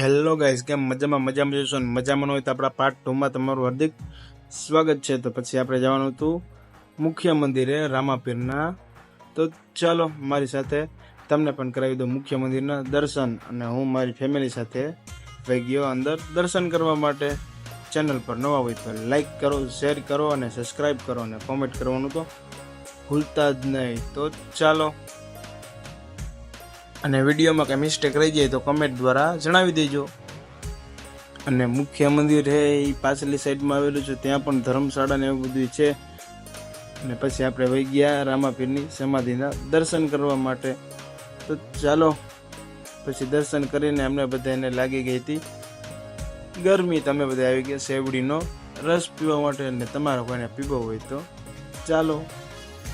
Hello guys કેમ મજામાં? મજામાં જશો અને મજામાં હોય તો આપણા પાર્ટ ટુમાં તમારું હાર્દિક સ્વાગત છે. તો પછી આપણે જવાનું હતું મુખ્ય મંદિરે, રામાપીરના. તો ચાલો, મારી સાથે તમને પણ કરાવી દઉં મુખ્ય મંદિરના દર્શન અને હું મારી ફેમિલી સાથે વહી ગયો અંદર દર્શન કરવા માટે. ચેનલ પર નવા હોય તો લાઈક કરો શેર કરો અને સબસ્ક્રાઈબ કરો અને કોમેન્ટ કરવાનું તો ભૂલતા જ નહીં. તો ચાલો અને વિડીયોમાં કંઈ મિસ્ટેક રહી જાય તો કમેન્ટ દ્વારા જણાવી દેજો. અને મુખ્ય મંદિર છે એ પાછલી સાઈડમાં આવેલું છે, ત્યાં પણ ધર્મશાળા ને એવું બધું છે. અને પછી આપણે વહી ગયા રામાપીરની સમાધિના દર્શન કરવા માટે. તો ચાલો, પછી દર્શન કરીને અમને બધાને લાગી ગઈ હતી ગરમી. તમે બધા આવી ગયા શેવડીનો રસ પીવા માટે અને તમારે કોઈને પીવો હોય તો ચાલો.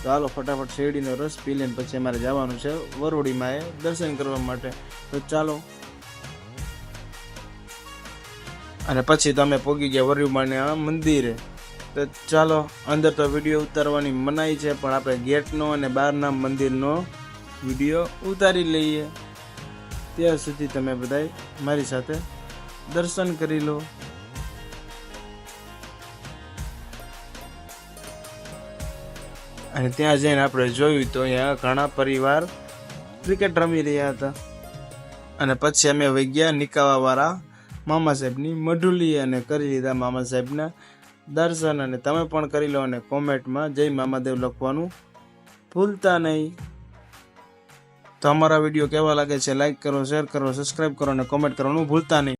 તો હાલો ફટાફટ શેરડીનો રસ પી લઈને પછી અમારે જવાનું છે વરોડીમાં એ દર્શન કરવા માટે. તો ચાલો. અને પછી તમે પોગી ગયા વરડીમાં મંદિરે. તો ચાલો, અંદર તો વીડિયો ઉતારવાની મનાઈ છે, પણ આપણે ગેટનો અને બહારના મંદિરનો વીડિયો ઉતારી લઈએ. ત્યાં સુધી તમે બધાય મારી સાથે દર્શન કરી લો. અને ત્યાં જઈને આપણે જોયું તો અહીંયા ઘણા પરિવાર ક્રિકેટ રમી રહ્યા હતા. અને પછી અમે વૈગ્યા ગયા નિકાવાવાળા મામા સાહેબની મઢુલી અને કરી લીધા મામા સાહેબના દર્શન અને તમે પણ કરી લો અને કોમેન્ટમાં જય મામાદેવ લખવાનું ભૂલતા નહીં. તો અમારા વીડિયો કેવા લાગે છે? લાઇક કરો શેર કરો સબસ્ક્રાઈબ કરો અને કોમેન્ટ કરવાનું ભૂલતા નહીં.